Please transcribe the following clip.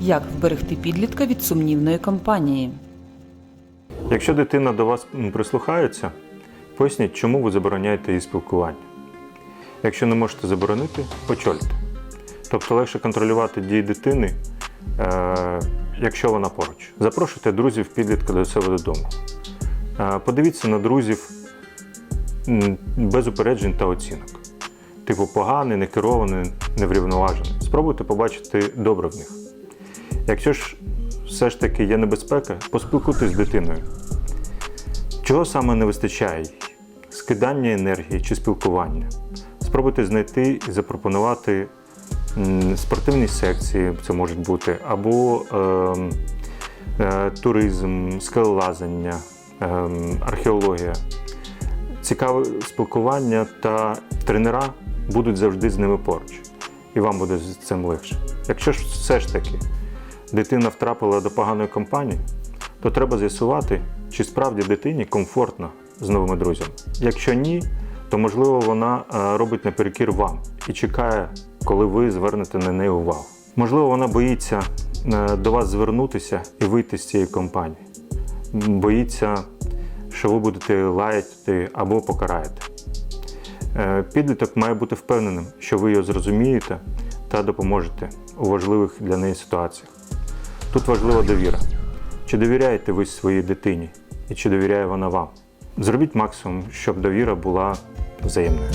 Як вберегти підлітка від сумнівної компанії? Якщо дитина до вас прислухається, поясніть, чому ви забороняєте її спілкування. Якщо не можете заборонити, почольте. Тобто легше контролювати дії дитини, е, якщо вона поруч. Запрошуйте друзів підлітка до себе додому. Е, подивіться на друзів без упереджень та оцінок. Типу поганий, некерований, неврівноважений. Спробуйте побачити добре в них. Якщо ж все ж таки є небезпека, поспілкуйтесь з дитиною. Чого саме не вистачає? Скидання енергії чи спілкування. Спробуйте знайти і запропонувати спортивні секції, це можуть бути, або ем, е, туризм, скелелазання, ем, археологія. Цікаве спілкування та тренера будуть завжди з ними поруч, і вам буде з цим легше. Якщо ж все ж таки дитина втрапила до поганої компанії, то треба з'ясувати, чи справді дитині комфортно з новими друзями. Якщо ні, то можливо вона е, робить наперекір вам і чекає, коли ви звернете на неї увагу. Можливо, вона боїться е, до вас звернутися і вийти з цієї компанії. Боїться, що ви будете лаяти або покараєте. Е, Підліток має бути впевненим, що ви його зрозумієте та допоможете у важливих для неї ситуаціях. Тут важлива довіра. Чи довіряєте ви своїй дитині і чи довіряє вона вам? Зробіть максимум, щоб довіра була взаємною.